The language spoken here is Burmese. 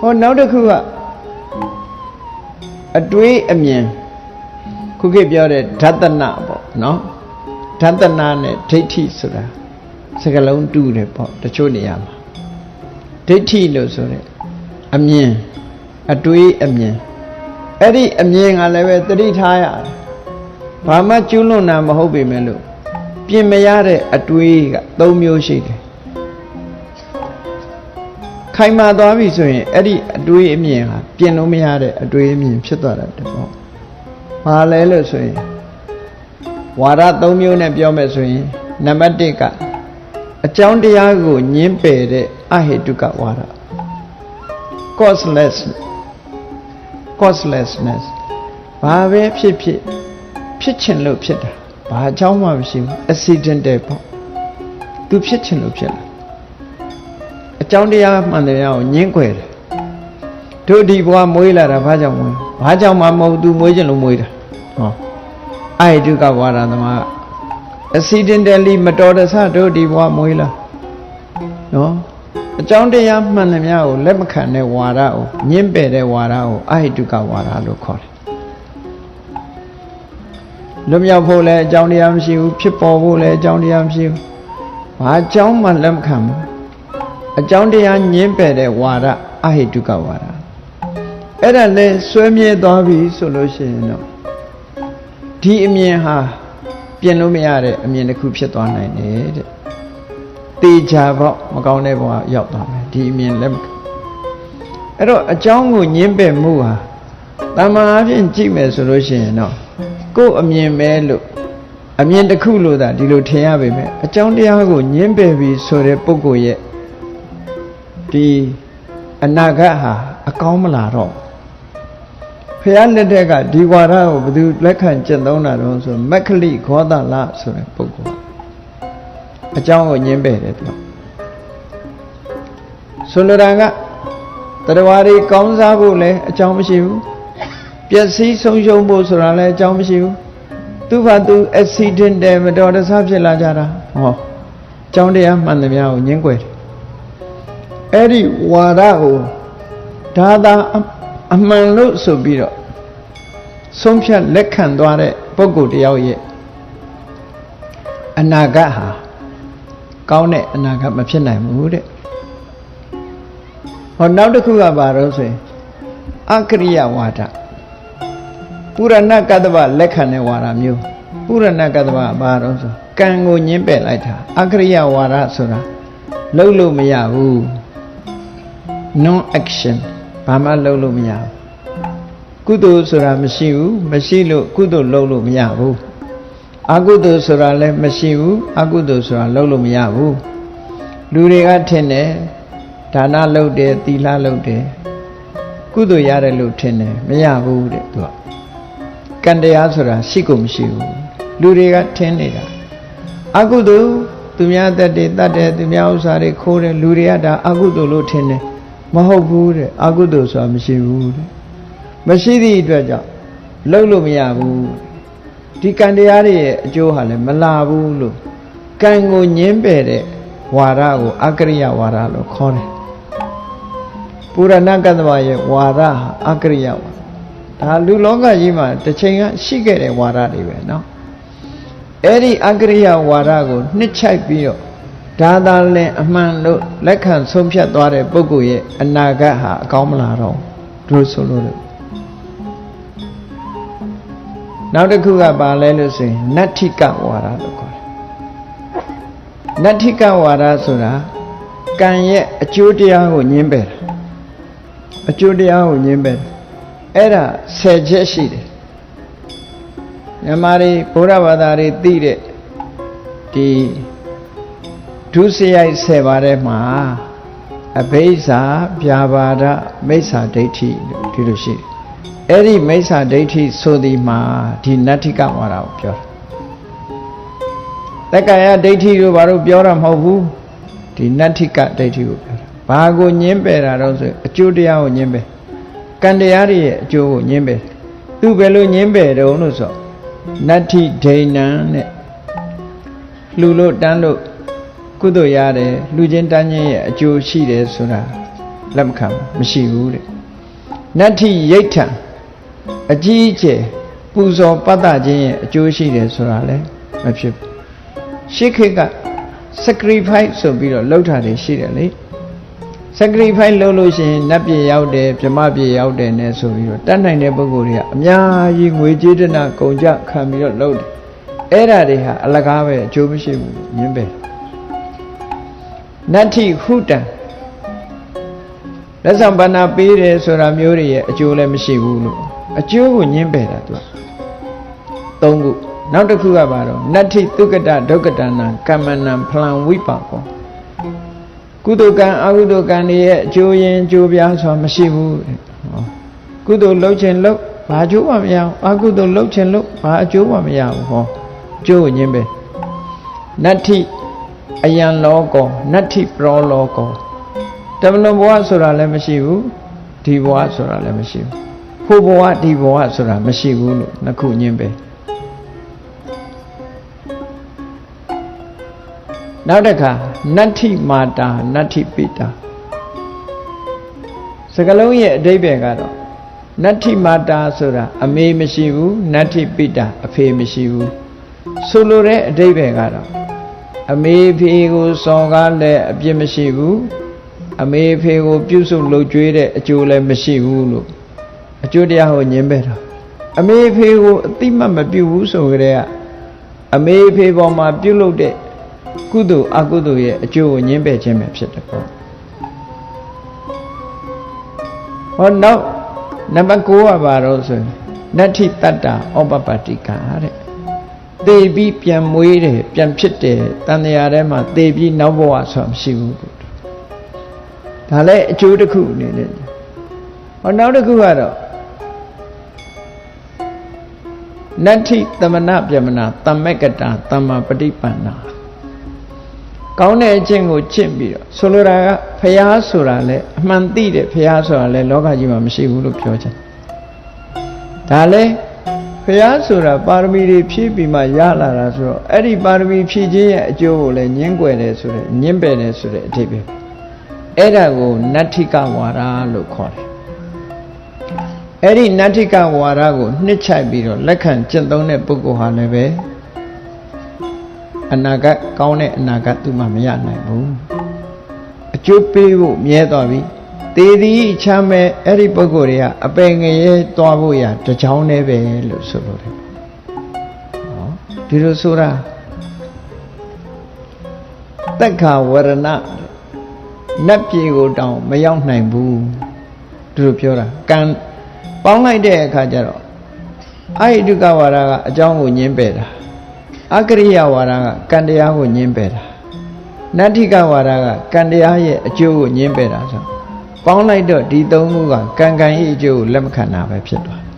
ဟောနောက်တစ်ခုကအတွေးအမြင်ခုခေတ်ပြောတဲ့ဓတနာပေါ့နော်ဓတနာနဲ့ဒိဋ္ဌိဆိုတာစကလုံးတူတယ်ပေါ့တချို့နေရာမှာဒိဋ္ဌိလို့ဆိုတဲ့အမြင်အတွေးအမြင်အဲ့ဒီအမြင်ကလည်းပဲသတိထားရတယ်ဘာမှကျွလွန်တာမဟုတ်ပေမဲ့လို့ပြင်မရတဲ့အတွေးက၃မျိုးရှိတယ် ခိုင်မာသွားပြီဆိုရင်အဲ့ဒီအတွေးအမြင်ဟာပြင်လို့မရတဲ့အတွေးအမြင်ဖြစ်သွားတာတပေါ့ဘာလဲလို့ဆိုရင်ဝါဒ၃မျိုးနဲ့ပြောမယ်ဆိုရင်နံပါတ်၁ကအကြောင်းတရားကိုညင်းပယ်တဲ့အဟိတုကဝါဒ causeless causelessness ဘာပဲဖြစ်ဖြစ်ဖြစ်ချင်လို့ဖြစ်တာဘာအကြောင်းမှမရှိဘူး accidental ပေါ့သူဖြစ်ချင်လို့ဖြစ်လာ အကြောင်းတရားမှန်တရားကိုညင်းခွဲတယ်တို့ဒီဘဝမွေးလာတာဘာကြောင့်မွေးဘာကြောင့်မှမဟုတ်သူမွေးချင်လို့မွေးတာဟောအဲ့ဒီကဝါဒသမား accidentally မတော်တဆတို့ဒီဘဝမွေးလာနော်အကြောင်းတရားမှန်သမျှကိုလက်မခံတဲ့ဝါဒကိုညှင်းပယ်တဲ့ဝါဒကိုအဟိတုကဝါဒလို့ခေါ်တယ်လွတ်မြောက်ဖို့လည်းအကြောင်းတရားမရှိဘူးဖြစ်ပေါ်ဖို့လည်းအကြောင်းတရားမရှိဘူးဘာအကြောင်းမှလက်မခံဘူး အကြောင်းတရားညှင်းပယ်တဲ့ဝါဒအဟိတုကဝါဒအဲ့ဒါလဲဆွဲမြဲသွားပြီဆိုလို့ရှိရင်တော့ဒီအမြင်ဟာပြင်လို့မရတဲ့အမြင်တစ်ခုဖြစ်သွားနိုင်တယ်တဲ့တေချာပေါ့မကောင်းတဲ့ဘဝရောက်သွားမယ်ဒီအမြင်လည်းအဲ့တော့အကြောင်းကိုညင်းပယ်မှုဟာတမန်အဖြစ်ကြည့်မယ်ဆိုလို့ရှိရင်တော့ကိုယ်အမြင်ပဲလို့အမြင်တစ်ခုလို့သာဒီလိုထင်ရပေမဲ့အကြောင်းတရားကိုညင်းပယ်ပြီဆိုတဲ့ပုဂ္ဂိုလ်ရဲ့ ဒီအနာဂတ်ဟာအကောင်းမလာတော့ဖះလက်ထက်ကဒီဝါဒကိုဘယ်သူလက်ခံကျင့်သုံးတာတော့ဆိုမက္ခလိခောသလဆိုတဲ့ပုဂ္ဂိုလ်အကြောင်းကိုညင်းပယ်တယ်သူဆိုလိုတာကတရားတွေကောင်းစားဖို့လည်းအကြောင်းမရှိဘူးပျက်စီးဆုံးရှုံးဖို့ဆိုတာလည်းအကြောင်းမရှိဘူးသူ့ဘာသူ accident တယ်မတော်တဆဖြစ်လာကြတာဟောအကြောင်းတရားမှန်သမျှကိုညင်းကွယ်တယ် အဲ့ဒီဝါဒကိုဒါသာအမှန်လို့ဆိုပြီးတော့ဆုံးဖြတ်လက်ခံသွားတဲ့ပုဂ္ဂိုလ်တယောက်ရဲ့အနာဂတ်ဟာကောင်းတဲ့အနာဂတ်မဖြစ်နိုင်ဘူးတဲ့ဟောနောက်တစ်ခုကဘာလို့ဆိုရင်အကရိယဝါဒပုရဏကတ္တဗလက်ခံတဲ့ဝါဒမျိုးပုရဏကတ္တဗဘာလို့ဆိုကံကိုညင်းပယ်လိုက်တာအကရိယဝါဒဆိုတာလုံးလို့မရဘူး non action ဘာမှလုပ်လို့မရဘူးကုသိုလ်ဆိုတာမရှိဘူးမရှိလို့ကုသိုလ်လုပ်လို့မရဘူးအကုသိုလ်ဆိုတာလည်းမရှိဘူးအကုသိုလ်ဆိုတာလုပ်လို့မရဘူးလူတွေကထင်တယ်ဒါနလုပ်တယ်သီလလုပ်တယ်ကုသိုလ်ရတယ်လို့ထင်တယ်မရဘူးတဲ့သူကကံတရားဆိုတာရှိကုန်မရှိဘူးလူတွေကထင်နေတာအကုသိုလ်သူများတက်တယ်တတ်တယ်သူများဥစ္စာတွေခိုးတယ်လူတွေကဒါအကုသိုလ်လို့ထင်တယ် မဟုတ်ဘူးတဲ့အကုသိုလ်ဆိုတာမရှိဘူးတဲ့မရှိသည့်အတွက်ကြောင့်လှုပ်လို့မရဘူးဒီကံတရားတွေရဲ့အကျိုးဟာလည်းမလာဘူးလို့ကံကိုညင်းပယ်တဲ့ဝါဒကိုအကရိယဝါဒလို့ခေါ်တယ်ပုရဏကတ္တဝရဲ့ဝါဒဟာအကရိယဝါဒဒါလူလောကကြီးမှာတစ်ချိန်ကရှိခဲ့တဲ့ဝါဒတွေပဲเนาะအဲ့ဒီအကရိယဝါဒကိုနှစ်ချိုက်ပြီးတော့ ဒါသာလည်းအမှန်လို့လက်ခံဆုံးဖြတ်သွားတဲ့ပုဂ္ဂိုလ်ရဲ့အနာဂတ်ဟာအကောင်းမလာတော့ဘူးဆိုလို့လို့နောက်တစ်ခုကပါလဲလို့ဆိုရင်နတ္ထိကဝါဒလို့ခေါ်တယ်နတ္ထိကဝါဒဆိုတာကံရဲ့အကျိုးတရားကိုညှင်းပယ်တာအကျိုးတရားကိုညှင်းပယ်အဲ့ဒါဆယ်ချက်ရှိတယ်မြန်မာတွေဘုရားဘာသာတွေသိတဲ့ဒီ ဒုစရိုက်10ပါးထဲမှာအဘိဇာဗျာပါဒမိစ္ဆာဒိဋ္ဌိလို့ဒီလိုရှိတယ်အဲ့ဒီမိစ္ဆာဒိဋ္ဌိဆိုဒီမှာဒီနတ္ထိကဝါဒကိုပြောတာတက္ကရာဒိဋ္ဌိတို့ဘာလို့ပြောတာမဟုတ်ဘူးဒီနတ္ထိကဒိဋ္ဌိကိုပြောတာဘာကိုညင်းပယ်တာတော့ဆိုအကျိုးတရားကိုညင်းပယ်ကံတရားတွေရဲ့အကျိုးကိုညင်းပယ်သူဘယ်လိုညင်းပယ်တုံးလို့ဆိုနတ္ထိဒိဏံနဲ့လှူလို့တန်းလို့ ကုသိုလ်ရတယ်လူချင်းတန်းချင်းရဲ့အကျိုးရှိတယ်ဆိုတာလက်မခံဘူးမရှိဘူးတဲ့နတ္ထိရိဋ္ဌံအကြီးအကျယ်ပူဇော်ပတ္တခြင်းရဲ့အကျိုးရှိတယ်ဆိုတာလည်းမဖြစ်ဘူးရှေးခေတ်က sacrifice ဆိုပြီးတော့လှုပ်တာတွေရှိတယ်လေ sacrifice လုပ်လို့ရှိရင်နတ်ပြည်ရောက်တယ်ဗြဟ္မပြည်ရောက်တယ်နဲ့ဆိုပြီးတော့တတ်နိုင်တဲ့ပုဂ္ဂိုလ်တွေကအများကြီးငွေကြေးတနာကုန်ကြခံပြီးတော့လုပ်တယ်အဲ့ဒါတွေဟာအလကားပဲအကျိုးမရှိဘူးညင်းပဲ နတ္ထိဟုတံလက်ဆောင်ပဏာပေးတယ်ဆိုတာမျိုးတွေရဲ့အကျိုးလည်းမရှိဘူးလို့အကျိုးကိုညင်းပယ်တာသူကသုံးခုနောက်တစ်ခုကပါတော့နတ္ထိသုက္ကတဒုက္ကတနာကမ္မနံဖလံဝိပါကောကုသိုလ်ကံအကုသိုလ်ကံတွေရဲ့အကျိုးရင်အကျိုးပြားဆိုတာမရှိဘူးတဲ့ဟောကုသိုလ်လုပ်ခြင်းလုပ်ဘာအကျိုးမှမရဘူးအကုသိုလ်လုပ်ခြင်းလုပ်ဘာအကျိုးမှမရဘူးဟောအကျိုးကိုညင်းပယ်နတ္ထိ အယံလောကောနတ္ထိပရောလောကောတမလွန်ဘဝဆိုတာလည်းမရှိဘူးဒီဘဝဆိုတာလည်းမရှိဘူးဟိုဘဝဒီဘဝဆိုတာမရှိဘူးလို့နှစ်ခုညင်းပဲနောက်တစ်ခါနတ္ထိမာတာနတ္ထိပိတာစကလုံးရဲ့အဓိပ္ပာယ်ကတော့နတ္ထိမာတာဆိုတာအမေမရှိဘူးနတ္ထိပိတာအဖေမရှိဘူးဆိုလိုတဲ့အဓိပ္ပာယ်ကတော့ အမေဖေကိုစော်ကားလည်းအပြစ်မရှိဘူးအမေဖေကိုပြုစုလုပ်ကြွေးတဲ့အကျိုးလည်းမရှိဘူးလို့အကျိုးတရားကိုညင်ပဲတာအမေဖေကိုအတိမတ်မပြုဘူးဆိုကြတဲ့အမေဖေပေါ်မှာပြုလုပ်တဲ့ကုသိုလ်အကုသိုလ်ရဲ့အကျိုးကိုညင်ပဲခြင်းပဲဖြစ်တယ်ပေါ့ဟောနောက်နံပါတ်9ကပါတော့ဆိုရင်နတ္ထိတတ္တာဩပပတ္တိကာတဲ့ သေပြီးပြန်မွေးတယ်ပြန်ဖြစ်တယ်တန်တရားထဲမှာသေပြီးနောက်ဘဝဆိုတာမရှိဘူးဒါလည်းအကျိုးတစ်ခုအနေနဲ့ဟောနောက်တစ်ခုကတော့နတ္ထိသမဏပြမနာတမ္မကတာတမ္မာပฏิပန္နာကောင်းတဲ့အချင်းကိုချင့်ပြီးတော့ဆိုလိုတာကဖျားဆိုတာလဲအမှန်သိတဲ့ဖျားဆိုတာလဲလောကကြီးမှာမရှိဘူးလို့ပြောချင်ဒါလဲ ဖျားဆိုတာပါရမီတွေဖြည့်ပြီးမှရလာတာဆိုတော့အဲ့ဒီပါရမီဖြည့်ခြင်းရဲ့အကျိုးကိုလဲညှင်းကွယ်တယ်ဆိုတဲ့ညှင်းပယ်တယ်ဆိုတဲ့အထိပ္ပယ်အဲ့ဒါကိုနတ္ထိကဝါဒလို့ခေါ်တယ်အဲ့ဒီနတ္ထိကဝါဒကိုနှစ်ချိုက်ပြီးတော့လက်ခံကျင့်သုံးတဲ့ပုဂ္ဂိုလ်ဟာလည်းပဲအနာဂတ်ကောင်းတဲ့အနာဂတ်သူမှမရနိုင်ဘူးအကျိုးပေးဖို့မြဲသွားပြီ တေသည်ချမ်းမဲ့အဲ့ဒီပုဂ္ဂိုလ်တွေကအပယ်ငရဲသွားဖို့ရတကြောင်းနဲ့ပဲလို့ဆိုလို့တယ်ဟောဒီလိုဆိုတာတက်ခါဝရဏနတ်ပြည်ကိုတောင်မရောက်နိုင်ဘူးသူတို့ပြောတာကံပေါင်းလိုက်တဲ့အခါကျတော့အာဟိတုကဝါဒကအကြောင်းကိုညင်းပယ်တာအကရိယဝါဒကကံတရားကိုညင်းပယ်တာနတ္ထိကဝါဒကကံတရားရဲ့အကျိုးကိုညင်းပယ်တာဆို ပေါင်းလိုက်တော့ဒီသုံးခုကကံကံရဲ့အကျိုးကိုလက်မခံတာပဲဖြစ်သွား